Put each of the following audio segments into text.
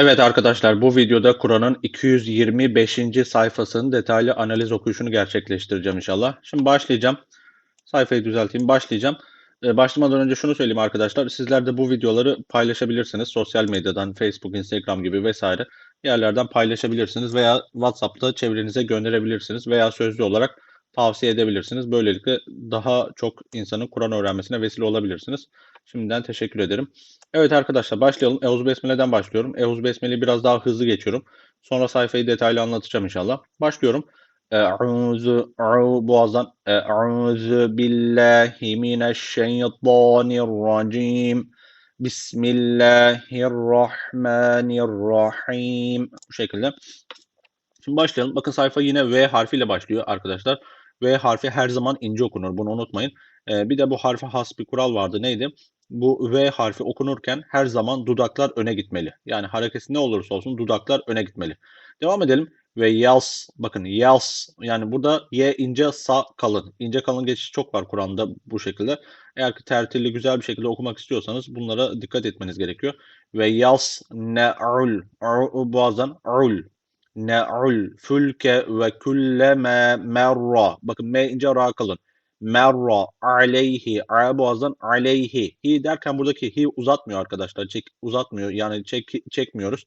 Evet arkadaşlar bu videoda Kur'an'ın 225. sayfasının detaylı analiz okuyuşunu gerçekleştireceğim inşallah. Şimdi başlayacağım. Sayfayı düzelteyim. Başlayacağım. Ee, başlamadan önce şunu söyleyeyim arkadaşlar. Sizler de bu videoları paylaşabilirsiniz. Sosyal medyadan, Facebook, Instagram gibi vesaire yerlerden paylaşabilirsiniz veya WhatsApp'ta çevrenize gönderebilirsiniz veya sözlü olarak tavsiye edebilirsiniz. Böylelikle daha çok insanın Kur'an öğrenmesine vesile olabilirsiniz. Şimdiden teşekkür ederim. Evet arkadaşlar başlayalım. Eûzü Besmele'den başlıyorum. Eûzü Besmele'yi biraz daha hızlı geçiyorum. Sonra sayfayı detaylı anlatacağım inşallah. Başlıyorum. Eûzü, eû, boğazdan. Eûzü billahi mineşşeytanirracim. Bismillahirrahmanirrahim. Bu şekilde. Şimdi başlayalım. Bakın sayfa yine V harfiyle başlıyor arkadaşlar. V harfi her zaman ince okunur. Bunu unutmayın. Bir de bu harfe has bir kural vardı. Neydi? Bu V harfi okunurken her zaman dudaklar öne gitmeli. Yani hareketi ne olursa olsun dudaklar öne gitmeli. Devam edelim. Ve yas, bakın yas, yani burada y ince sa kalın. İnce kalın geçiş çok var Kur'an'da bu şekilde. Eğer ki tertilli güzel bir şekilde okumak istiyorsanız bunlara dikkat etmeniz gerekiyor. Ve yas ne'ul, boğazdan ul, ne'ul fülke ve kulleme merra. Bakın me ince ra kalın merra aleyhi a boğazdan aleyhi hi derken buradaki hi uzatmıyor arkadaşlar çek uzatmıyor yani çek çekmiyoruz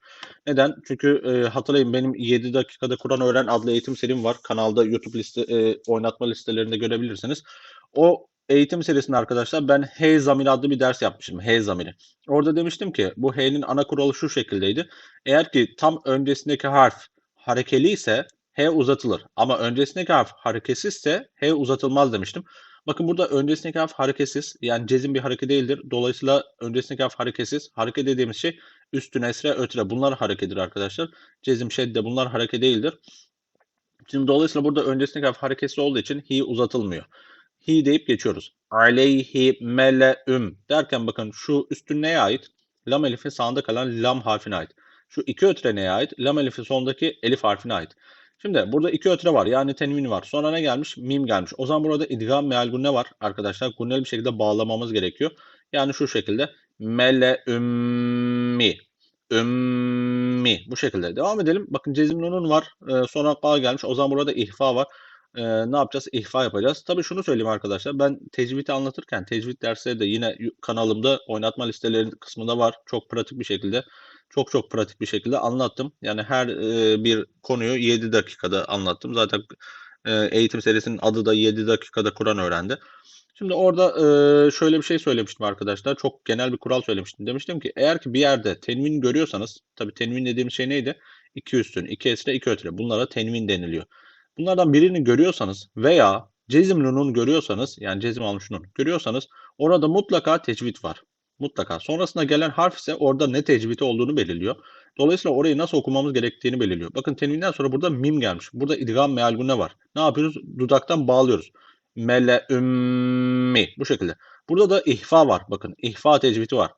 neden çünkü e, hatırlayın benim 7 dakikada Kur'an öğren adlı eğitim serim var kanalda YouTube liste e, oynatma listelerinde görebilirsiniz o eğitim serisinde arkadaşlar ben H zamiri adlı bir ders yapmışım. H zamiri. Orada demiştim ki bu H'nin ana kuralı şu şekildeydi. Eğer ki tam öncesindeki harf harekeli ise H uzatılır. Ama öncesindeki harf hareketsizse H uzatılmaz demiştim. Bakın burada öncesindeki harf hareketsiz. Yani cezim bir hareket değildir. Dolayısıyla öncesindeki harf hareketsiz. Hareket dediğimiz şey üstüne esre ötre. Bunlar harekettir arkadaşlar. Cezim şedde bunlar hareket değildir. Şimdi dolayısıyla burada öncesindeki harf hareketsiz olduğu için hi uzatılmıyor. Hi deyip geçiyoruz. Aleyhi mele'üm derken bakın şu üstün neye ait? Lam elifin sağında kalan lam harfine ait. Şu iki ötre neye ait? Lam elifin sondaki elif harfine ait. Şimdi burada iki ötre var. Yani tenvin var. Sonra ne gelmiş? Mim gelmiş. O zaman burada idgam meal gunne var arkadaşlar. Gunneli bir şekilde bağlamamız gerekiyor. Yani şu şekilde mele ümmi ümmi bu şekilde devam edelim. Bakın cezim nunun var. Ee, sonra ka gelmiş. O zaman burada ihfa var. Ee, ne yapacağız? İhfa yapacağız. Tabii şunu söyleyeyim arkadaşlar. Ben tecvidi anlatırken tecvid dersleri de yine kanalımda oynatma listeleri kısmında var. Çok pratik bir şekilde çok çok pratik bir şekilde anlattım. Yani her e, bir konuyu 7 dakikada anlattım. Zaten e, eğitim serisinin adı da 7 dakikada Kur'an öğrendi. Şimdi orada e, şöyle bir şey söylemiştim arkadaşlar. Çok genel bir kural söylemiştim. Demiştim ki eğer ki bir yerde tenvin görüyorsanız, tabii tenvin dediğim şey neydi? İki üstün, iki esre, iki ötüre. Bunlara tenvin deniliyor. Bunlardan birini görüyorsanız veya cezim nunun görüyorsanız, yani cezim almış nun görüyorsanız orada mutlaka tecvid var. Mutlaka. Sonrasında gelen harf ise orada ne tecvidi olduğunu belirliyor. Dolayısıyla orayı nasıl okumamız gerektiğini belirliyor. Bakın tenvinden sonra burada mim gelmiş. Burada idgam mealgune var. Ne yapıyoruz? Dudaktan bağlıyoruz. Mele ümmi. Bu şekilde. Burada da ihfa var. Bakın ihfa tecvidi var.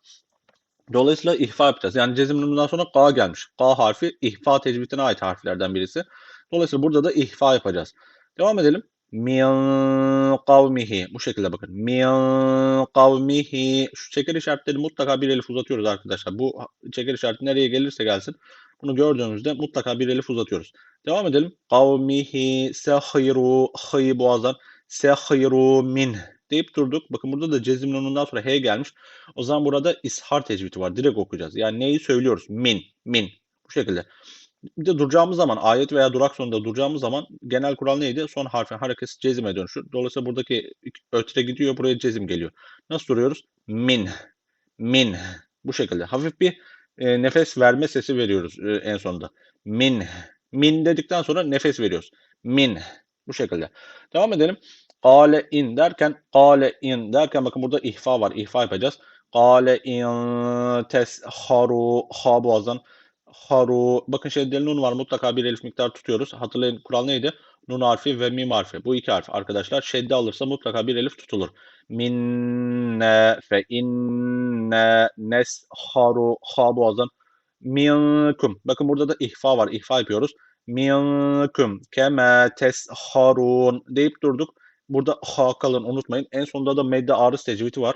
Dolayısıyla ihfa yapacağız. Yani cezimlerinden sonra ka gelmiş. Ka harfi ihfa tecvidine ait harflerden birisi. Dolayısıyla burada da ihfa yapacağız. Devam edelim min kavmihi. Bu şekilde bakın. Min kavmihi. Şu çeker işaretleri mutlaka bir elif uzatıyoruz arkadaşlar. Bu çeker işareti nereye gelirse gelsin. Bunu gördüğümüzde mutlaka bir elif uzatıyoruz. Devam edelim. Kavmihi sehiru hıy boğazdan sehiru min deyip durduk. Bakın burada da cezim nunundan sonra he gelmiş. O zaman burada ishar tecvidi var. Direkt okuyacağız. Yani neyi söylüyoruz? Min, min. Bu şekilde. Bir de duracağımız zaman ayet veya durak sonunda duracağımız zaman genel kural neydi? Son harfin harekesi cezime dönüşür. Dolayısıyla buradaki ötre gidiyor buraya cezim geliyor. Nasıl duruyoruz? Min. Min. Bu şekilde. Hafif bir e, nefes verme sesi veriyoruz e, en sonunda. Min. Min dedikten sonra nefes veriyoruz. Min. Bu şekilde. Devam edelim. Kale in derken kale in derken bakın burada ihfa var. İhfa yapacağız. Kale in tesharu ha boğazdan haru. Bakın şeddeli nun var. Mutlaka bir elif miktar tutuyoruz. Hatırlayın kural neydi? Nun harfi ve mim harfi. Bu iki harf arkadaşlar. Şedde alırsa mutlaka bir elif tutulur. Minne fe inne nesharu ha boğazdan. Minkum. Bakın burada da ihfa var. İhfa yapıyoruz. Minkum keme tesharun deyip durduk. Burada ha kalın unutmayın. En sonunda da medde arız tecvidi var.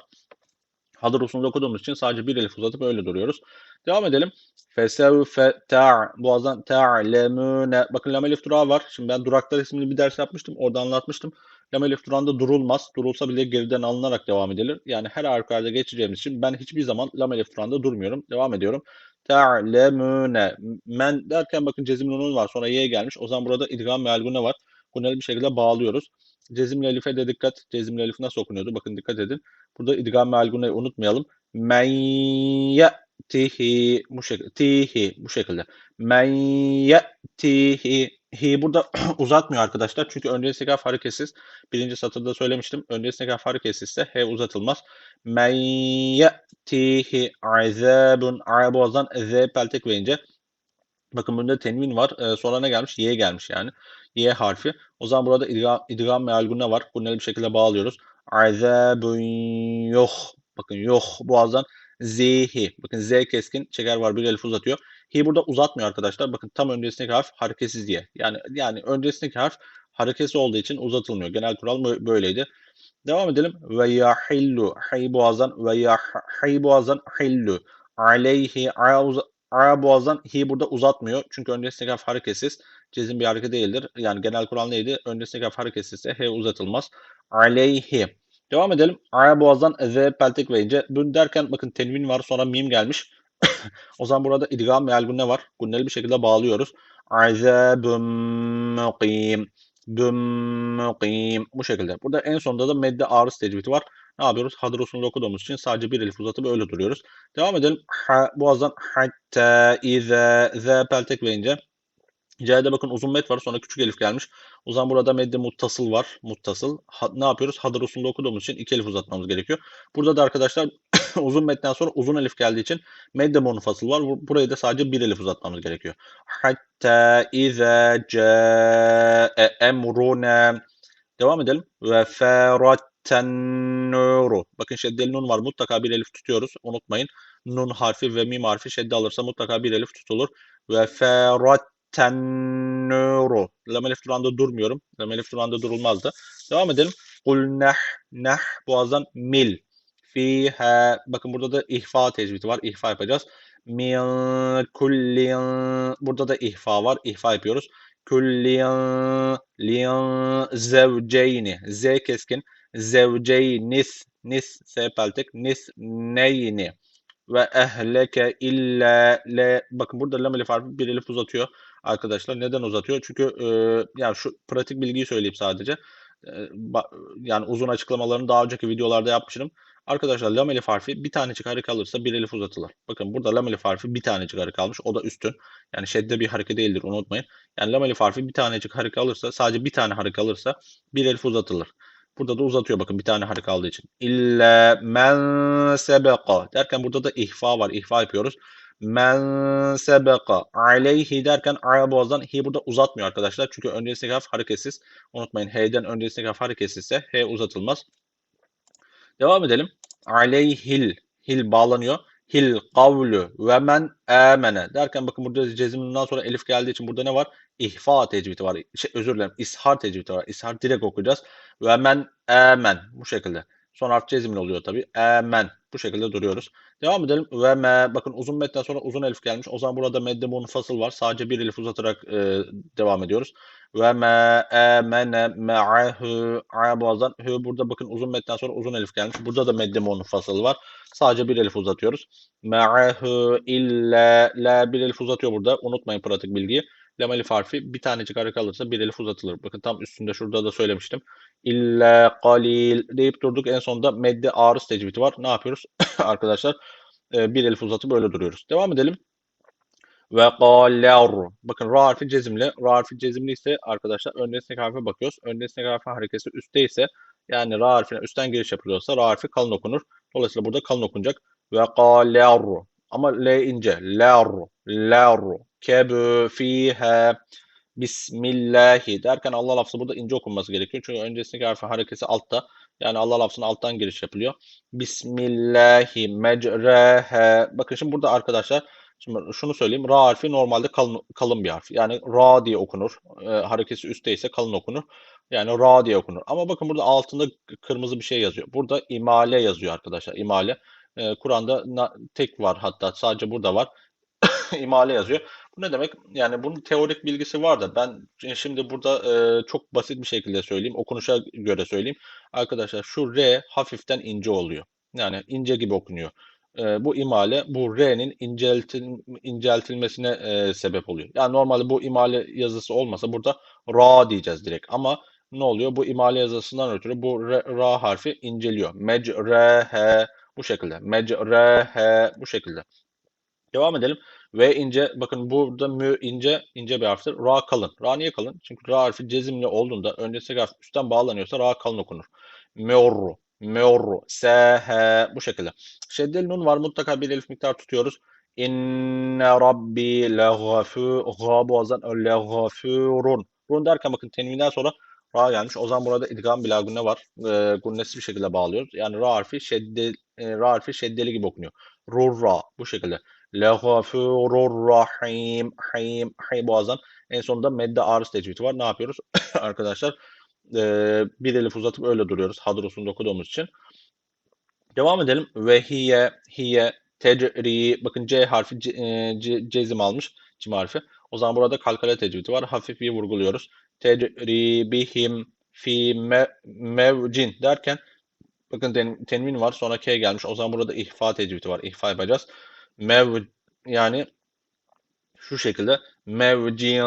Hadır usulünde okuduğumuz için sadece bir elif uzatıp öyle duruyoruz. Devam edelim. Fesevfe ta' boğazdan ta'lemune. Bakın lam elif durağı var. Şimdi ben duraklar isimli bir ders yapmıştım. Orada anlatmıştım. Lam elif durağında durulmaz. Durulsa bile geriden alınarak devam edilir. Yani her halükarda geçeceğimiz için ben hiçbir zaman lam elif durağında durmuyorum. Devam ediyorum. Ta'lemune. Men derken bakın cezimli nun var. Sonra y gelmiş. O zaman burada idgam ve var. Bunları bir şekilde bağlıyoruz. Cezimli elife de dikkat. Cezimli elif nasıl okunuyordu? Bakın dikkat edin. Burada idgam ve alguneyi unutmayalım. Men ye'tihi bu şekilde. Tihi bu şekilde. Men ye'tihi hi burada uzatmıyor arkadaşlar. Çünkü önce istikaf hareketsiz. Birinci satırda söylemiştim. Önce istikaf hareketsizse h uzatılmaz. Men ye'tihi azabun a boğazdan z peltek verince Bakın bunda tenvin var. Ee, sonra ne gelmiş? Y gelmiş yani. Y harfi. O zaman burada idgam, idgam ve algune var. Bunları bir şekilde bağlıyoruz. Azabun yok. Bakın yok. Boğazdan zihi. Bakın z keskin. Şeker var. Bir elif uzatıyor. Hi burada uzatmıyor arkadaşlar. Bakın tam öncesindeki harf hareketsiz diye. Yani yani öncesindeki harf hareketsiz olduğu için uzatılmıyor. Genel kural böyleydi. Devam edelim. Ve yahillu. Hay boğazdan ve yah hay boğazdan hillu. Aleyhi Ara boğazdan hi burada uzatmıyor. Çünkü öncesindeki harf hareketsiz. Cezim bir hareket değildir. Yani genel kural neydi? Öncesindeki harf hareketsizse h uzatılmaz. Aleyhi. Devam edelim. Ara boğazdan z peltek verince. Bunu derken bakın tenvin var sonra mim gelmiş. o zaman burada idgam ve gunne var. Gunneli bir şekilde bağlıyoruz. Azabun muqim. Muqim. Bu şekilde. Burada en sonunda da medde arız tecvidi var. Ne yapıyoruz? Hadır usulünde okuduğumuz için sadece bir elif uzatıp öyle duruyoruz. Devam edelim. Ha, boğazdan hatta ize ze peltek verince C'de bakın uzun met var sonra küçük elif gelmiş. O zaman burada medde muttasıl var. Muttasıl. Ha, ne yapıyoruz? Hadır usulünde okuduğumuz için iki elif uzatmamız gerekiyor. Burada da arkadaşlar uzun metten sonra uzun elif geldiği için medde munfasıl var. Burayı da sadece bir elif uzatmamız gerekiyor. Hatta ize ce'e emrune. Devam edelim. Ve ferat tennuru. Bakın şeddeli nun var. Mutlaka bir elif tutuyoruz. Unutmayın. Nun harfi ve mim harfi şedde alırsa mutlaka bir elif tutulur. Ve ferat tennuru. Lam elif duranda durmuyorum. Lam elif duranda durulmazdı. Devam edelim. Kul nah nah boğazdan mil. Fiha. Bakın burada da ihfa tecvidi var. İhfa yapacağız. Min kullin. Burada da ihfa var. İhfa yapıyoruz. Kullin lin zevceyni. Z keskin zevceynis nis sepeltek nis neyni ve ehleke illa le bakın burada lam elif harfi bir elif uzatıyor arkadaşlar. Neden uzatıyor? Çünkü e, yani şu pratik bilgiyi söyleyeyim sadece. E, yani uzun açıklamalarını daha önceki videolarda yapmışım. Arkadaşlar lam elif harfi bir tanecik hareket alırsa bir elif uzatılır. Bakın burada lam elif harfi bir tanecik hareket almış. O da üstün. Yani şedde bir hareket değildir unutmayın. Yani lam elif harfi bir tanecik hareket alırsa sadece bir tane hareket alırsa bir elif uzatılır. Burada da uzatıyor bakın bir tane harika aldığı için. İlla men sebeka derken burada da ihfa var. İhfa yapıyoruz. Men sebeka aleyhi derken ara boğazdan hi burada uzatmıyor arkadaşlar. Çünkü öncesindeki harf hareketsiz. Unutmayın h'den öncesindeki harf hareketsizse h uzatılmaz. Devam edelim. Aleyhil hil bağlanıyor. Hil kavlu ve men amene derken bakın burada ceziminden sonra elif geldiği için burada ne var? İhfa tecvidi var. Şey, özür dilerim. İshar tecvidi var. İshar direkt okuyacağız. Ve men emen bu şekilde. Son harf cezimli oluyor tabi. Emen. Bu şekilde duruyoruz. Devam edelim. Ve me. Bakın uzun metten sonra uzun elif gelmiş. O zaman burada medde munfasıl var. Sadece bir elif uzatarak e, devam ediyoruz. Ve me emene me'ahu a boğazdan hü burada bakın uzun metten sonra uzun elif gelmiş. Burada da medde munfasıl var. Sadece bir elif uzatıyoruz. Me'ahu illa la bir elif uzatıyor burada. Unutmayın pratik bilgiyi. Lam elif harfi bir tanecik hareket alırsa bir elif uzatılır. Bakın tam üstünde şurada da söylemiştim. İlla kalil deyip durduk. En sonunda medde arız tecvidi var. Ne yapıyoruz arkadaşlar? Ee, bir elif uzatıp böyle duruyoruz. Devam edelim. Ve qalar. Bakın ra harfi cezimli. Ra harfi cezimli ise arkadaşlar öndesindeki harfe bakıyoruz. Öndesindeki harfin hareketi üstte ise yani ra harfine üstten giriş yapılıyorsa ra harfi kalın okunur. Dolayısıyla burada kalın okunacak. Ve qalar. Ama L ince. Lar. Lar. Kebü fiha. Bismillahi derken Allah lafzı burada ince okunması gerekiyor. Çünkü öncesindeki harfi hareketi altta. Yani Allah lafzının alttan giriş yapılıyor. Bismillahi mecraha. Bakın şimdi burada arkadaşlar Şimdi şunu söyleyeyim. Ra harfi normalde kalın, kalın bir harf. Yani ra diye okunur. E, hareketi üstte ise kalın okunur. Yani ra diye okunur. Ama bakın burada altında kırmızı bir şey yazıyor. Burada imale yazıyor arkadaşlar. İmale. E, Kur'an'da tek var hatta sadece burada var. imale yazıyor. Bu ne demek? Yani bunun teorik bilgisi var da ben şimdi burada e, çok basit bir şekilde söyleyeyim. Okunuşa göre söyleyeyim. Arkadaşlar şu R hafiften ince oluyor. Yani ince gibi okunuyor. E, bu imale bu R'nin inceltil, inceltilmesine e, sebep oluyor. Yani normalde bu imale yazısı olmasa burada Ra diyeceğiz direkt. Ama ne oluyor? Bu imale yazısından ötürü bu R, Ra harfi inceliyor. Mecrehe bu şekilde. Mecrehe bu şekilde. Devam edelim. V ince. Bakın burada mü ince ince bir harftir. Ra kalın. Ra niye kalın? Çünkü ra harfi cezimli olduğunda öncesi harf üstten bağlanıyorsa ra kalın okunur. Meorru. Meorru. Sehe. Bu şekilde. Şeddeli nun var. Mutlaka bir elif miktar tutuyoruz. İnne rabbi legafû. Gâ boğazdan legafûrun. Run derken bakın tenvinden sonra ra gelmiş. O zaman burada idgam bila gunne var. E, gunnesiz bir şekilde bağlıyoruz. Yani ra harfi şedde, e, ra harfi şeddeli gibi okunuyor. Rurra. Bu şekilde. Legafurur rahim. Him. Him boğazdan. En sonunda medde arız tecvidi var. Ne yapıyoruz? Arkadaşlar ee, bir elif uzatıp öyle duruyoruz. Hadrosunu okuduğumuz için. Devam edelim. Ve hiye, hiye, tecri. Bakın C harfi C, e, C, cezim almış. Cim harfi. O zaman burada kalkale tecvidi var. Hafif bir vurguluyoruz. Tecri bihim fi me, mevcin derken bakın ten, tenvin var. Sonra K gelmiş. O zaman burada ihfa tecvidi var. İhfa yapacağız. Mev yani şu şekilde mevcin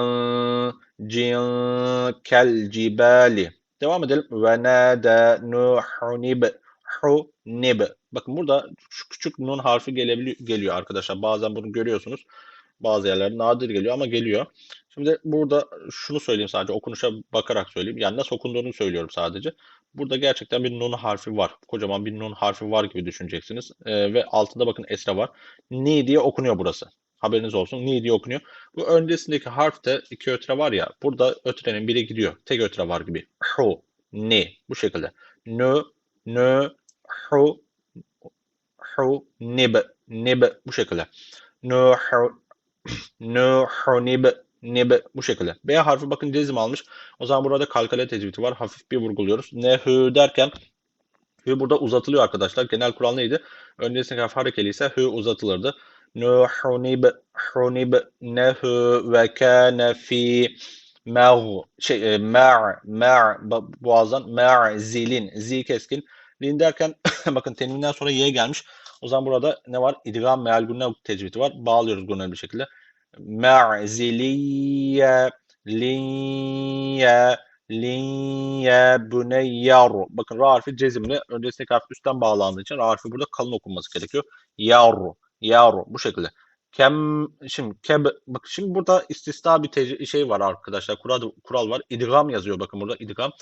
cin kel cibali. Devam edelim. Ve nâde nuhunib hunib. Bakın burada şu küçük nun harfi gelebiliyor, geliyor arkadaşlar. Bazen bunu görüyorsunuz. Bazı yerlerde nadir geliyor ama geliyor. Şimdi burada şunu söyleyeyim sadece okunuşa bakarak söyleyeyim. Yani nasıl okunduğunu söylüyorum sadece. Burada gerçekten bir nun harfi var. Kocaman bir nun harfi var gibi düşüneceksiniz. Ee, ve altında bakın esra var. Ni diye okunuyor burası. Haberiniz olsun. Ni diye okunuyor. Bu öncesindeki harfte iki ötre var ya. Burada ötrenin biri gidiyor. Tek ötre var gibi. Hu, ni. Bu şekilde. Nü, nü, hu, hu, nib. Nib. Bu şekilde. Nü, hu, nü, hu, nib. Nib. Bu şekilde. B harfi bakın cezim almış. O zaman burada kalkale tecvidi var. Hafif bir vurguluyoruz. Nehü derken Hü burada uzatılıyor arkadaşlar. Genel kural neydi? Öncesindeki harf harekeli ise hü uzatılırdı. Nuhunib hunib nehu ve kâne fi meğ şey e, mer mer boğazdan mer zilin zi keskin lin derken bakın tenvinden sonra y gelmiş. O zaman burada ne var? İdgam meal gunne tecvidi var. Bağlıyoruz gunneli bir şekilde. Me'ziliye linye linye buneyyaru. Bakın ra harfi cezimli. Öncesindeki harf üstten bağlandığı için ra harfi burada kalın okunması gerekiyor. Yavru. Yavru. Bu şekilde. Kem şimdi keb bak şimdi burada istisna bir şey var arkadaşlar. Kural kural var. İdgam yazıyor bakın burada idgam.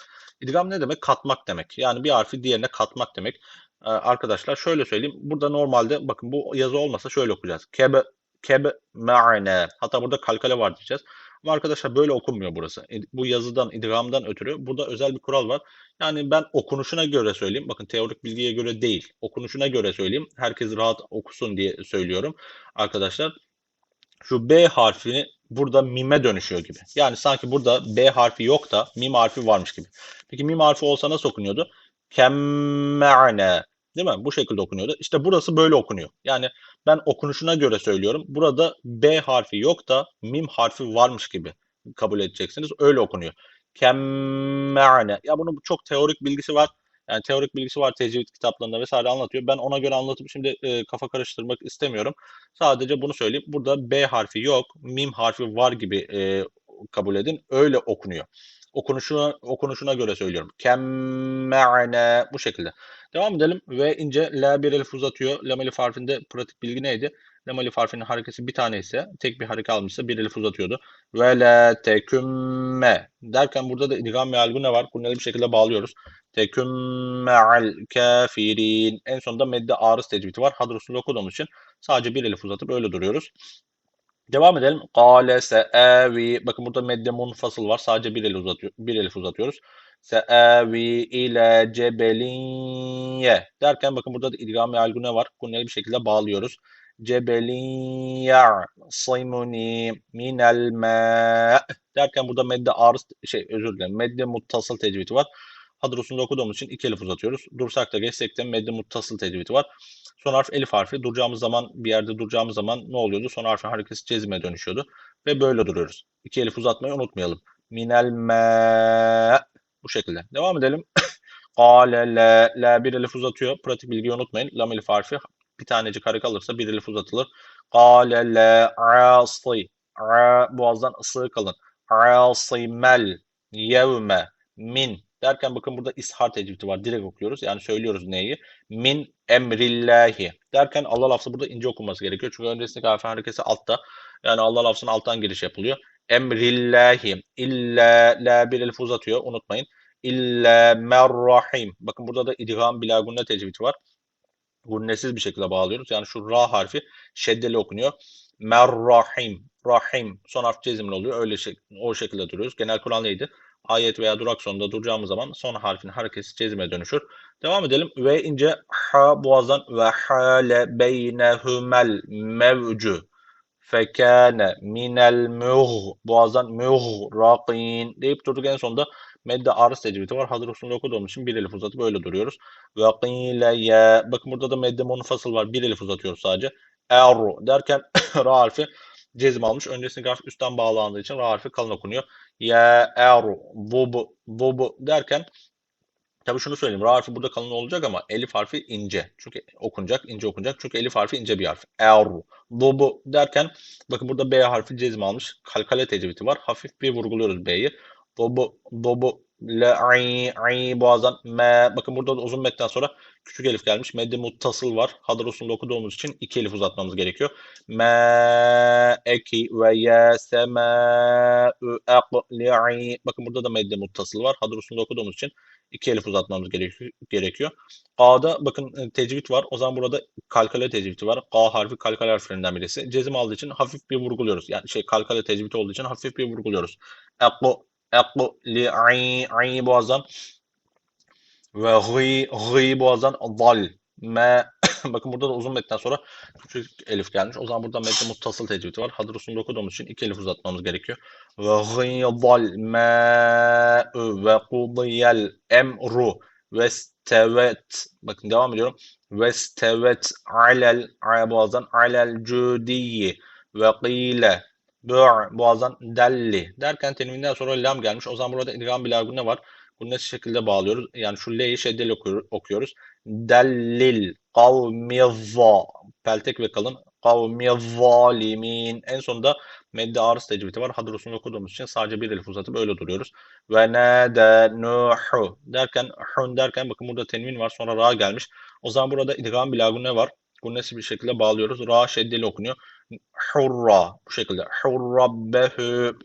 İdgam ne demek? Katmak demek. Yani bir harfi diğerine katmak demek. Ee, arkadaşlar şöyle söyleyeyim. Burada normalde bakın bu yazı olmasa şöyle okuyacağız. Keb keb ma'ne. Hatta burada kalkale var diyeceğiz. Ama arkadaşlar böyle okunmuyor burası. Bu yazıdan, idgamdan ötürü burada özel bir kural var. Yani ben okunuşuna göre söyleyeyim. Bakın teorik bilgiye göre değil. Okunuşuna göre söyleyeyim. Herkes rahat okusun diye söylüyorum arkadaşlar. Şu B harfini burada mime dönüşüyor gibi. Yani sanki burada B harfi yok da mim harfi varmış gibi. Peki mim harfi olsa nasıl okunuyordu? Kemma'ne. Değil mi? Bu şekilde okunuyordu. İşte burası böyle okunuyor. Yani ben okunuşuna göre söylüyorum. Burada B harfi yok da mim harfi varmış gibi kabul edeceksiniz. Öyle okunuyor. Kemma'ne. Ya bunun çok teorik bilgisi var. Yani teorik bilgisi var tecvid kitaplarında vesaire anlatıyor. Ben ona göre anlatıp şimdi e, kafa karıştırmak istemiyorum. Sadece bunu söyleyeyim. Burada B harfi yok, mim harfi var gibi e, kabul edin. Öyle okunuyor. Okunuşuna, okunuşuna göre söylüyorum. Kemma'ne bu şekilde. Devam edelim. Ve ince L bir elif uzatıyor. Lam elif harfinde pratik bilgi neydi? Lam elif harfinin harekesi bir tane ise tek bir hareket almışsa bir elif uzatıyordu. Ve la tekümme derken burada da idgam ve ne var? Kunneli bir şekilde bağlıyoruz. Tekümme'al kafirin. En sonunda medde arız tecvidi var. Hadrusunu okuduğumuz için sadece bir elif uzatıp öyle duruyoruz. Devam edelim. Kale se'avi. Bakın burada medde munfasıl var. Sadece bir elif, uzatıyor, bir elif uzatıyoruz. Se'avi ile cebelinye. Derken bakın burada da idgam ve algı ne var? Kunneli bir şekilde bağlıyoruz. Cebelin ya'simuni minel ma derken burada medde arız şey özür dilerim medde muttasıl tecvidi var. Hadrosunu okuduğumuz için iki elif uzatıyoruz. Dursak da geçsek de medde muttasıl tecvidi var. Son harf elif harfi. Duracağımız zaman bir yerde duracağımız zaman ne oluyordu? Son harfin harekesi cezime dönüşüyordu. Ve böyle duruyoruz. İki elif uzatmayı unutmayalım. Minel me bu şekilde. Devam edelim. Kale la la bir elif uzatıyor. Pratik bilgiyi unutmayın. Lam elif harfi bir tanecik hareket alırsa bir elif uzatılır. Kale la asi a boğazdan ısığı kalın. Asimel yevme min derken bakın burada ishar tecvidi var. Direkt okuyoruz. Yani söylüyoruz neyi? Min emrillahi derken Allah lafzı burada ince okunması gerekiyor. Çünkü öncesindeki harfin harekesi altta. Yani Allah lafzının alttan giriş yapılıyor. Emrillahi illa la bir elif uzatıyor. Unutmayın. İlla merrahim. Bakın burada da idgam bila gunne tecvidi var. Gunnesiz bir şekilde bağlıyoruz. Yani şu ra harfi şeddeli okunuyor. Merrahim. Rahim. Son harf cezimli oluyor. Öyle şey, o şekilde duruyoruz. Genel kural neydi? Ayet veya durak sonunda duracağımız zaman son harfin hareketi cezime dönüşür. Devam edelim. Ve ince ha boğazdan ve hale beynehumel mevcu fekâne minel muh boğazdan muhraqin deyip durduk en sonunda medde arız tecvidi var. Hazır usulünde okuduğumuz için bir elif uzatıp böyle duruyoruz. Ve qîle ye bakın burada da medde munfasıl var. Bir elif uzatıyoruz sadece. Erru derken ra harfi cezim almış. Öncesindeki harf üstten bağlandığı için ra harfi kalın okunuyor. Ya erru bubu bubu derken Tabii şunu söyleyeyim. Ra harfi burada kalın olacak ama elif harfi ince. Çünkü okunacak, ince okunacak. Çünkü elif harfi ince bir harf. Erru. Bubu derken bakın burada B harfi cezim almış. Kalkale tecvidi var. Hafif bir vurguluyoruz B'yi. Bubu, bubu, le, ay, ay boğazdan, me. Bakın burada da uzun metten sonra küçük elif gelmiş. Medde muttasıl var. Hadr usulünde okuduğumuz için iki elif uzatmamız gerekiyor. Me, eki ve ye, sema, ü, ekli'i. Bakın burada da medde muttasıl var. Hadr usulünde okuduğumuz için iki elif uzatmamız gerekiyor. K'da bakın e, tecvid var. O zaman burada kalkale tecvidi var. K harfi kalkale harflerinden birisi. Cezim aldığı için hafif bir vurguluyoruz. Yani şey kalkale tecvid olduğu için hafif bir vurguluyoruz. Eklu, eklu, li, ay, ay boğazdan ve gı, gı boğazdan dal, me. bakın burada da uzun metten sonra küçük elif gelmiş. O zaman burada medde muttasıl tecvidi var. Hadır usulünde okuduğumuz için iki elif uzatmamız gerekiyor. Ve gıydal mâ'ü ve kudiyel emru ve stevet bakın devam ediyorum. Ve stevet alel boğazdan alel cüdiyi ve qile bu' boğazdan delli derken teniminden sonra lam gelmiş. O zaman burada idgam bilagun ne var? Bunu ne şekilde bağlıyoruz? Yani şu L'yi şeddeli okuyoruz. Dellil kavmizza peltek ve kalın kavmizzalimin en sonunda medde arız tecvidi var. Hadır usulünü okuduğumuz için sadece bir elif uzatıp öyle duruyoruz. Ve nâde nuhu derken hun derken bakın burada tenvin var sonra ra gelmiş. O zaman burada idgam bilagun ne var? Gunnesi bir şekilde bağlıyoruz. Ra şeddeli okunuyor. Hurra bu şekilde. Hurrabbehu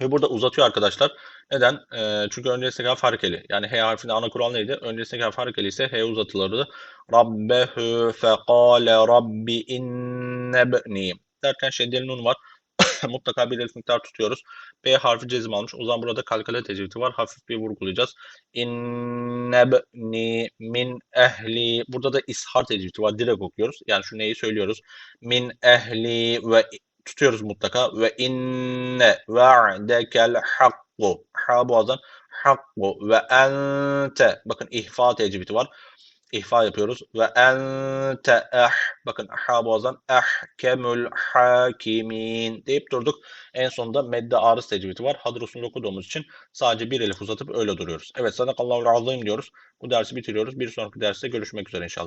ve burada uzatıyor arkadaşlar. Neden? E, çünkü öncesindeki harf harekeli. Yani H harfinde ana kural neydi? Öncesindeki harf harekeli ise H uzatılırdı. Rabbehu fekale rabbi innebni derken şeddeli nun var. Mutlaka elif miktar tutuyoruz. B harfi cezim almış. O zaman burada kalkale tecvidi var. Hafif bir vurgulayacağız. İnnebni min ehli. Burada da ishar tecvidi var. Direkt okuyoruz. Yani şu neyi söylüyoruz. Min ehli ve tutuyoruz mutlaka. Ve inne ve'dekel hakku. Ha boğazdan hakku ve ente. Bakın ihfa tecvidi var. İhfa yapıyoruz. Ve ente eh. Bakın ha boğazdan ehkemül hakimin deyip durduk. En sonunda medde arız tecvidi var. Hadır usulü okuduğumuz için sadece bir elif uzatıp öyle duruyoruz. Evet sadakallahu azim diyoruz. Bu dersi bitiriyoruz. Bir sonraki derste görüşmek üzere inşallah.